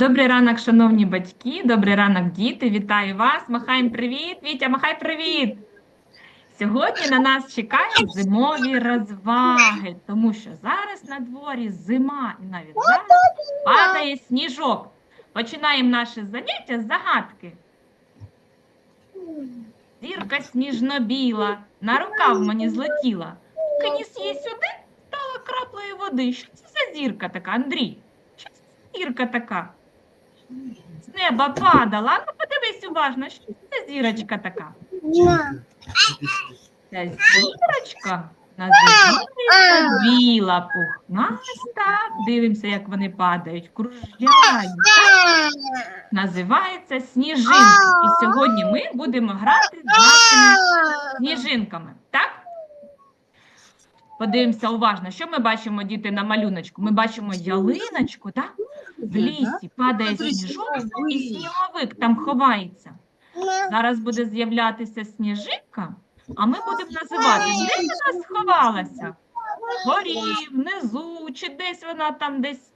Добрий ранок, шановні батьки, добрий ранок, діти. Вітаю вас. Махаємо привіт. Вітя, махай привіт. Сьогодні на нас чекають зимові розваги, тому що зараз на дворі зима і навіть зараз падає сніжок. Починаємо наше заняття з загадки. Зірка сніжно-біла, на рукав мені злетіла. Киніс її сюди, стала краплею води. Що це за зірка така, Андрій? Що це зірка така? З неба падала. Ну подивись уважно, що це зірочка така? Ця зірочка називається біла пухнаста. Дивимося, як вони падають, кружляють. Називається сніжинки. І сьогодні ми будемо грати з нашими сніжинками. Так? Подивимося уважно, що ми бачимо, діти, на малюночку. Ми бачимо ялиночку, так? В лісі падає сніжок, і сніговик там ховається. Зараз буде з'являтися сніжинка, а ми будемо називати, де вона сховалася? Горі, внизу, чи десь вона там десь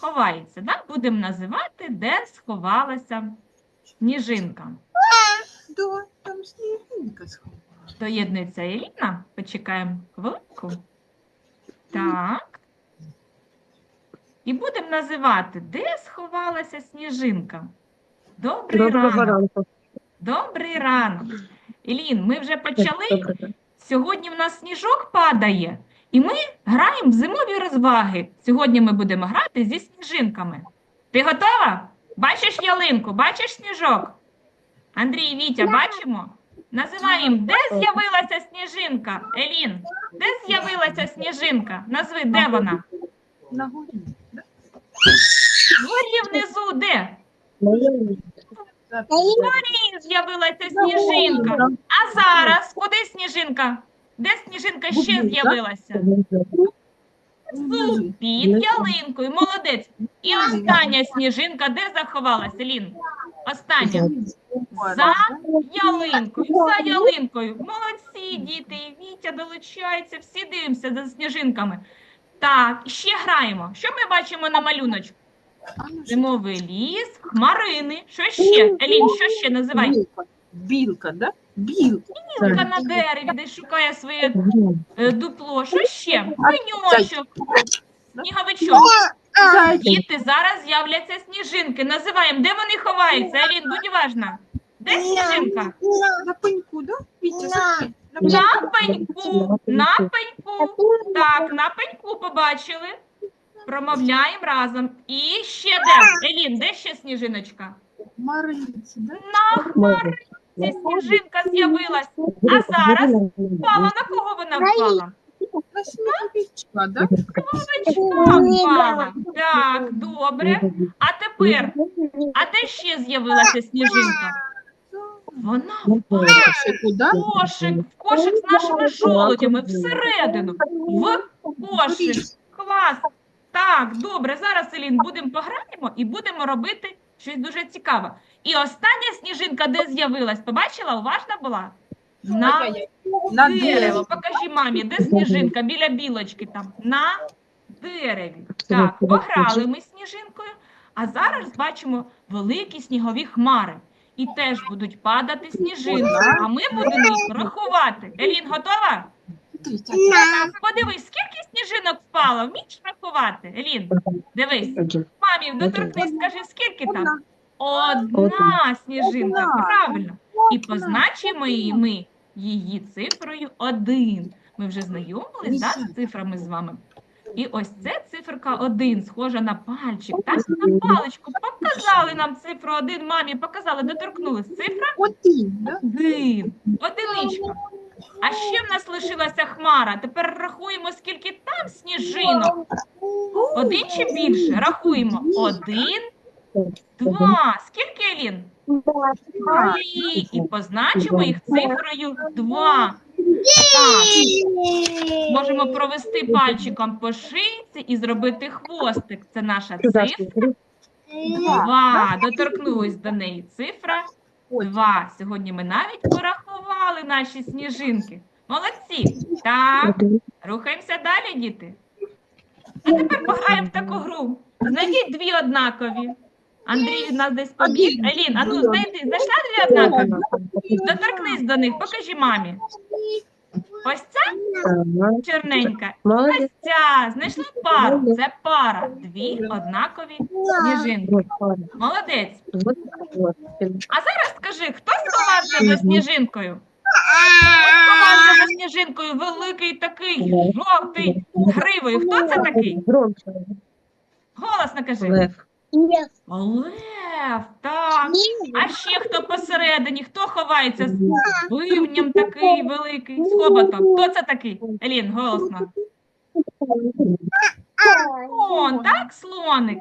ховається. Так? Будемо називати, де сховалася сніжинка. Да, там снежинка сховала. Доєднується Еліна. Почекаємо хвилинку. Так. І будемо називати, де сховалася сніжинка. Добрий Доброго ранок. ранку. Добрий ранок. Елін, ми вже почали. Сьогодні в нас сніжок падає, і ми граємо в зимові розваги. Сьогодні ми будемо грати зі сніжинками. Ти готова? Бачиш ялинку, бачиш сніжок? Андрій Вітя, бачимо? Називаємо, де з'явилася сніжинка? Елін, де з'явилася сніжинка? Назви, де вона? На горі. Вгорі внизу, де? Так, Вгорі з'явилася сніжинка. А зараз куди сніжинка? Де сніжинка ще з'явилася? Тут, під ялинкою, молодець. І остання сніжинка, де заховалася, Лін? Остання. За ялинкою, за ялинкою. Молодці, діти, і Вітя долучається, всі дивимося за сніжинками. Так, ще граємо. Що ми бачимо на малюночку? Зимовий ліс, хмарини. Що ще? Елін, що ще називай? Білка. Да? Білка. Білка на дереві, десь шукає своє е, дупло. Що ще? Пеньочок, сніговичок. Діти, зараз з'являться сніжинки. Називаємо, де вони ховаються? Елін, будь уважна. Де сніжинка? На пеньку, да? Вітя. На пеньку. На пеньку, на пеньку. Так, на пеньку побачили. Промовляємо разом. І ще де? Елін, де ще сніжиночка? Да? На хмариці сніжинка з'явилась. А зараз впала. На кого вона впала? На сніговичка, да? Сніговичка впала. Так, добре. А тепер, а де ще з'явилася сніжинка? Вона да? в кошик, в кошик з нашими жолудями всередину. В кошик. Клас. Так, добре, зараз, Елін, будемо пограємо і будемо робити щось дуже цікаве. І остання сніжинка де з'явилась? Побачила? Уважна була? На На дерево. дерево. Покажи мамі, де сніжинка? Біля білочки там. На дереві. Так, пограли ми з сніжинкою, а зараз бачимо великі снігові хмари. І теж будуть падати сніжинки, а ми будемо їх рахувати. Елін, готова? Подивись, скільки сніжинок впало? Вмієш рахувати? Елін, дивись. Мамі, доторкнись, скажи, скільки там? Одна сніжинка, правильно. І позначимо її ми її цифрою один. Ми вже знайомились да, з цифрами з вами. І ось це циферка 1, схожа на пальчик. Так, на паличку показали нам цифру 1, мамі показали, доторкнулись. Цифра 1. Одиничка. А ще в нас лишилася хмара. Тепер рахуємо, скільки там сніжинок. Один чи більше? Рахуємо. Один, два. Скільки Елін? Три. І позначимо їх цифрою 2. Можемо провести пальчиком по шийці і зробити хвостик. Це наша цифра. Два. Доторкнулись до неї цифра два. Сьогодні ми навіть порахували наші сніжинки. Молодці. Так, рухаємося далі, діти. А тепер пограємо в таку гру. Знайдіть дві однакові. Андрій в нас десь побіг. Елін, а ну знайди, знайшла дві однакові? Доторкнись до них, покажи мамі. Ось ця чорненька. Ось ця. Знайшла пару. Це пара. Дві однакові сніжинки. Молодець. А зараз скажи, хто сховався за сніжинкою? Хто за сніжинкою? Великий такий, жовтий, з гривою. Хто це такий? Голосно кажи. Лев. Лев, так. А ще хто посередині? Хто ховається з бивнем такий великий, з хоботом? Хто це такий? Елін, голосно. Слон, так, слоник.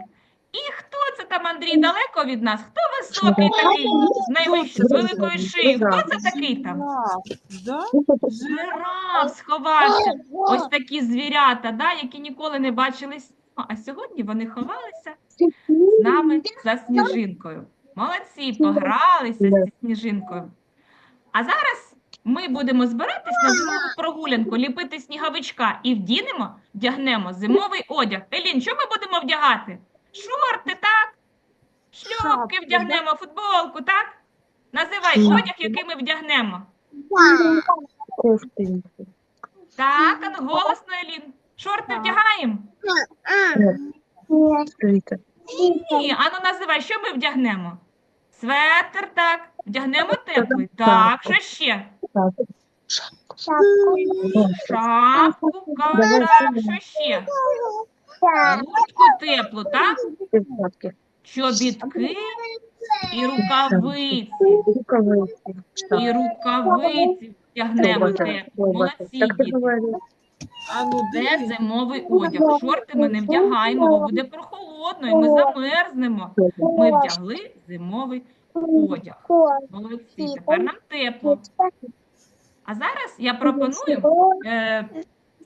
І хто це там, Андрій, далеко від нас? Хто високий такий, найвищий, з великою шиєю? Хто це такий там? Жираф сховався. Ось такі звірята, да, які ніколи не бачили а сьогодні вони ховалися нами за сніжинкою. Молодці, погралися зі сніжинкою. А зараз ми будемо збиратись на зимову прогулянку, ліпити сніговичка і вдінемо, вдягнемо зимовий одяг. Елін, що ми будемо вдягати? Шорти, так? Шльопки вдягнемо, футболку, так? Називай одяг, який ми вдягнемо. Так, а ну голосно, Елін. Шорти вдягаємо? Ні, а ну називай, що ми вдягнемо? Светр, так. Вдягнемо теплий. Так, що ще? Шапку, Давай що ще? Куртку теплу, так? Чобітки і рукавиці. І рукавиці вдягнемо теплі. Молодці, діти. А ну, дивись. зимовий одяг. Шорти ми не вдягаємо, бо буде прохолодно і ми замерзнемо. Ми вдягли зимовий одяг. Молодці, тепер нам тепло. А зараз я пропоную е,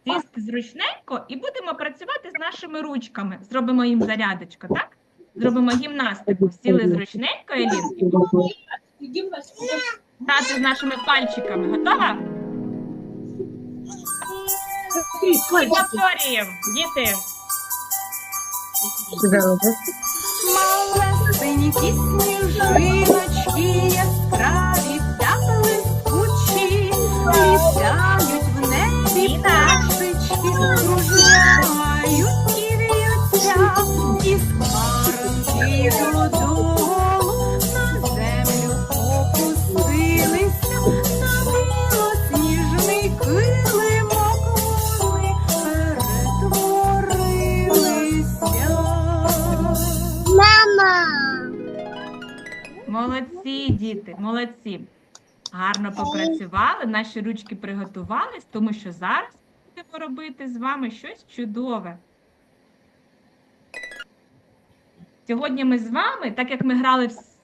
сісти зручненько і будемо працювати з нашими ручками. Зробимо їм зарядочку, так? Зробимо гімнастику. Сіли зручненько, Елін, і будемо з нашими пальчиками. Готова? Повторюємо, діти. Малесенькі сніжиночки яскраві та блискучі, літають в небі пташечки, кружляють і в'ються, і скарки додолу діти, молодці. Гарно попрацювали, наші ручки приготувались, тому що зараз будемо робити з вами щось чудове. Сьогодні ми з вами, так як ми грали з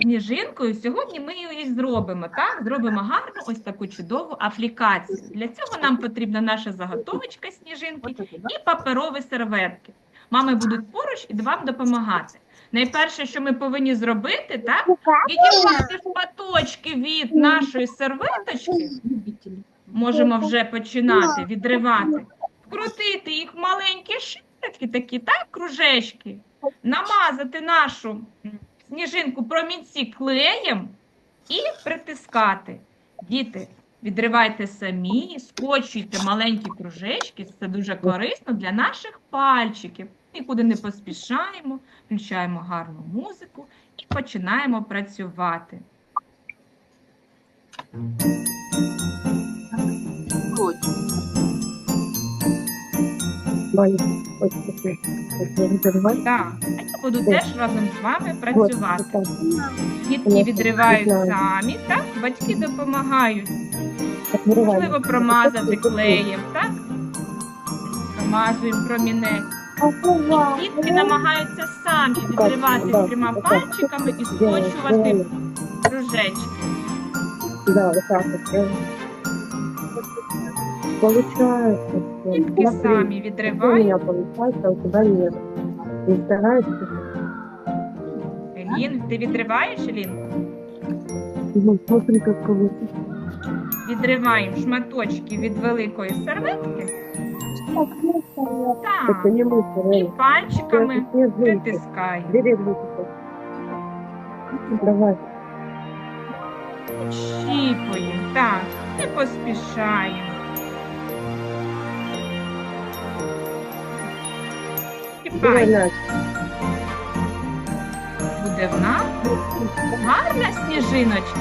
сніжинкою, сьогодні ми її зробимо, так? Зробимо гарну ось таку чудову аплікацію. Для цього нам потрібна наша заготовочка сніжинки і паперові серветки. Мами будуть поруч і вам допомагати. Найперше, що ми повинні зробити, так, відірвати шматочки від нашої серветочки, можемо вже починати відривати, вкрутити їх в маленькі шарики, такі, так, кружечки, намазати нашу сніжинку промінці клеєм і притискати. Діти, відривайте самі, скочуйте маленькі кружечки, це дуже корисно для наших пальчиків. Нікуди не поспішаємо, включаємо гарну музику і починаємо працювати. Так, я буду теж разом з вами працювати. Дітки відривають самі, так? Батьки допомагають. Можливо, промазати клеєм, так? Промазуємо промінець. Дітки намагаються самі відривати трьома пальчиками і скочувати кружечки. Что Дітки самі відривають. меня у тебя нет. Не стараешься? Елін, ти відриваєш, Елін? Ну. Відриваємо шматочки від великої серветки. Это Так. не мусор, І Эль. пальчиками Это снежинки. притискаємо. Бери в руку. Давай. Щіпуємо. Так, не поспішаємо. Давай, Чіпай, Настя. буде в нас гарна сніжиночка.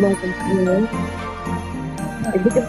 Мазом клеем. Будем.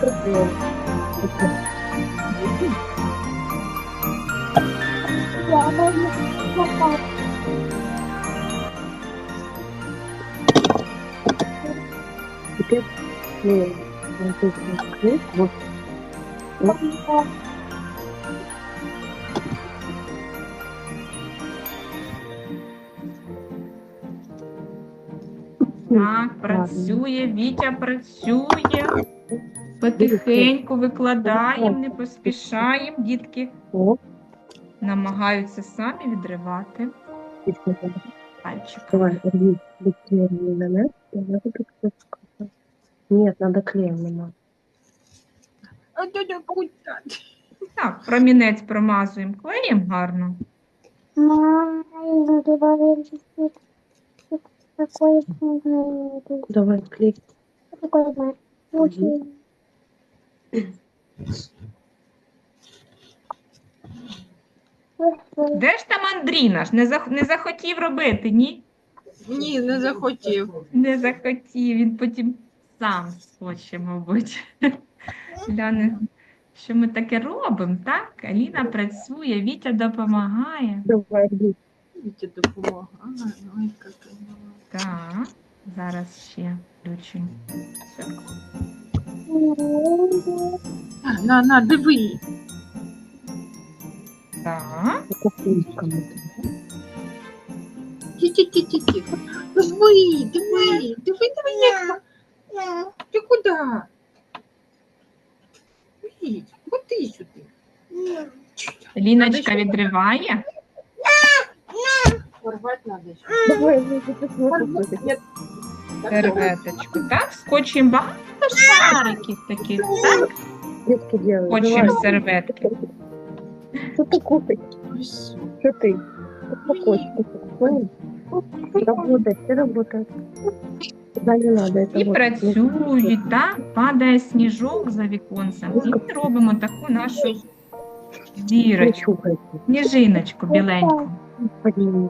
Так, працює, Вітя працює. Потихеньку викладаємо, не поспішаємо. Дітки намагаються самі відривати здесь пальчиками. Давай, рви быстрее на нас. Я надо тут всё Нет, надо клеем намазать. А дядя куда? Так, промінець промазуємо клеєм гарно. Давай, клей. Такой. Де ж там Андріна ж? Не, зах... не захотів робити, ні? Ні, не захотів. Не захотів, він потім сам схоче, мабуть. Гляне, що ми таке робимо, так? Аліна працює, Вітя допомагає. Вітя допомагає. Ой. Так, зараз ще включимо. Все. А, На, на, диви. Так. Ті-ті-ті-ті-ті. Диви, диви, диви, диви, як. Ти куди? Віть, ходи сюди. Ліночка відриває. Порвати треба. Давай, рви, ты Я- серветочку. Так, скочуємо багато шариків таких, так? Детки делают. Скотчем Давай. серветки. Что ты кушаешь? Ось. Что ты? Успокойся. Понял? Работай, все работают. Туда не надо. Это І вот. працюють, так? Падає сніжок за віконцем. І ми робимо таку нашу Не дірочку, чухайте. сніжиночку біленьку. Подними.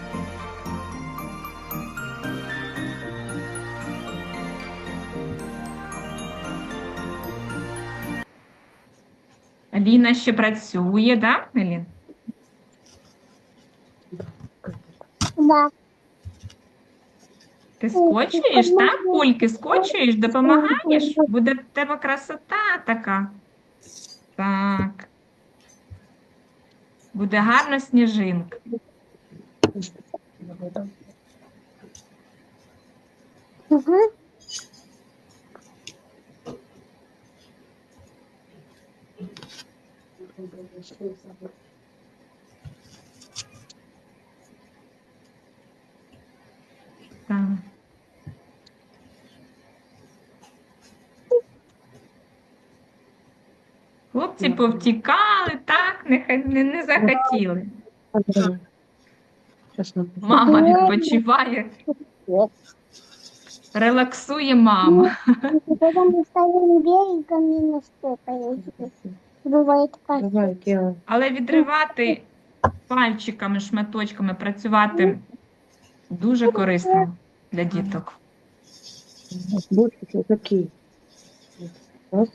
Аліна ще працює, так, Алін? Да. Ти скочуєш, так? Кульки скочуєш, допомагаєш? Буде в тебе красота така. Так. Буде гарна сніжинка. Мгм. Так. Хлопці повтікали, так, не, не, не захотіли. Мама відпочиває, релаксує мама. Потом стоим берегом наступаем. Бывает так. Але відривати пальчиками, шматочками, працювати дуже корисно для діток. Раз.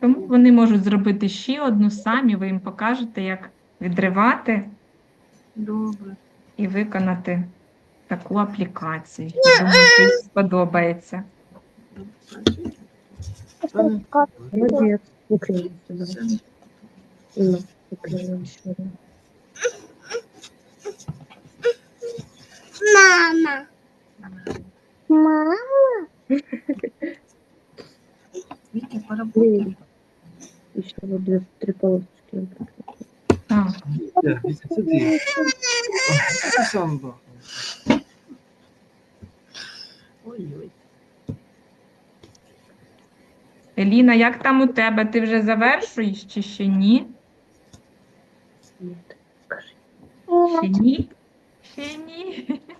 Тому вони можуть зробити ще одну самі, ви їм покажете, як відривати Добре. і виконати таку аплікацію. Я думаю, їм сподобається. Молодец. Украину сюда. Ну, Украину сюда. Мама. Мама. Вики, поработай. Еще вот две, три полосочки. А. Да, Витя, сиди. Что он был? Еліна, як там у тебе? Ти вже завершуєш чи ще ні? Ще ні? Ще ні.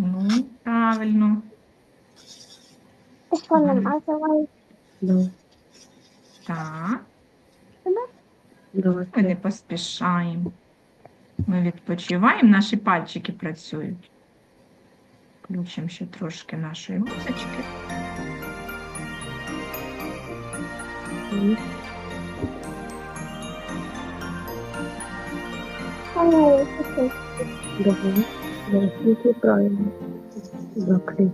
Ну, правильно. Так, ми не поспішаємо. Ми відпочиваємо, наші пальчики працюють. Включимо ще трошки нашої музички. Давай. Ну, правильно. Закрыть.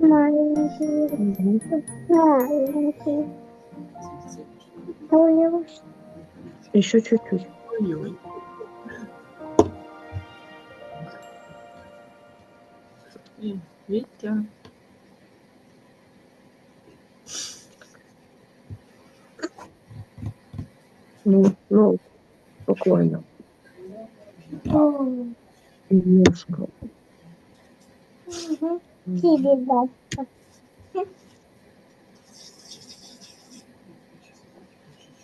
маленький, Угу. маленький. Уж Еще чуть-чуть. Ой-ой. І ну, ну, спокойно. Немножко. Угу. Тебе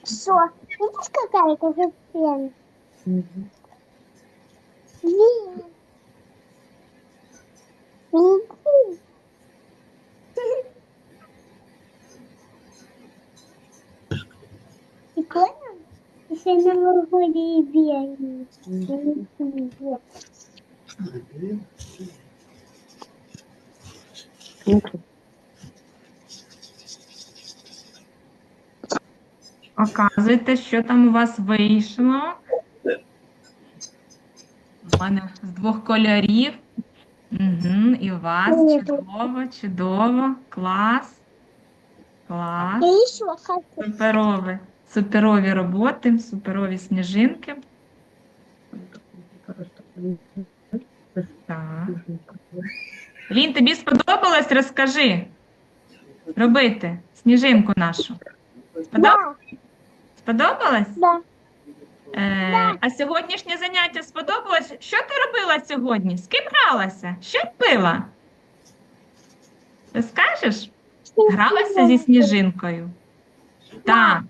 Все, видишь, какая то пена? Угу. Прикольно? На. Показуйте, що там у вас вийшло. У мене з двох кольорів. Угу, і у вас чудово, чудово, клас. Клас. Хочу. Суперові, роботи, суперові сніжинки. Так. Лін, тобі сподобалось? Розкажи. Робити сніжинку нашу. Сподоб- Да, Сподобалось? да. Е, а сьогоднішнє заняття сподобалось? Що ти робила сьогодні? З ким гралася? Що пила? Розкажеш? Гралася зі сніжинкою? Так.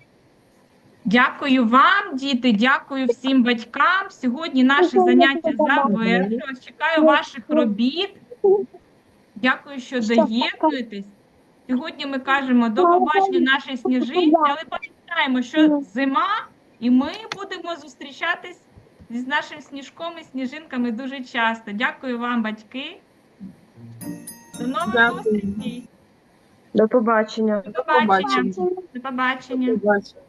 Дякую вам, діти, дякую всім батькам. Сьогодні наше заняття завершилось. Чекаю ваших робіт. Дякую, що доєднуєтесь. Сьогодні ми кажемо до побачення нашій сніжинці, але пам'ятаємо, що зима, і ми будемо зустрічатись зі нашим сніжком і сніжинками дуже часто. Дякую вам, батьки. До нових зустрічей. До побачення. До побачення. Побачення. До. Побачення.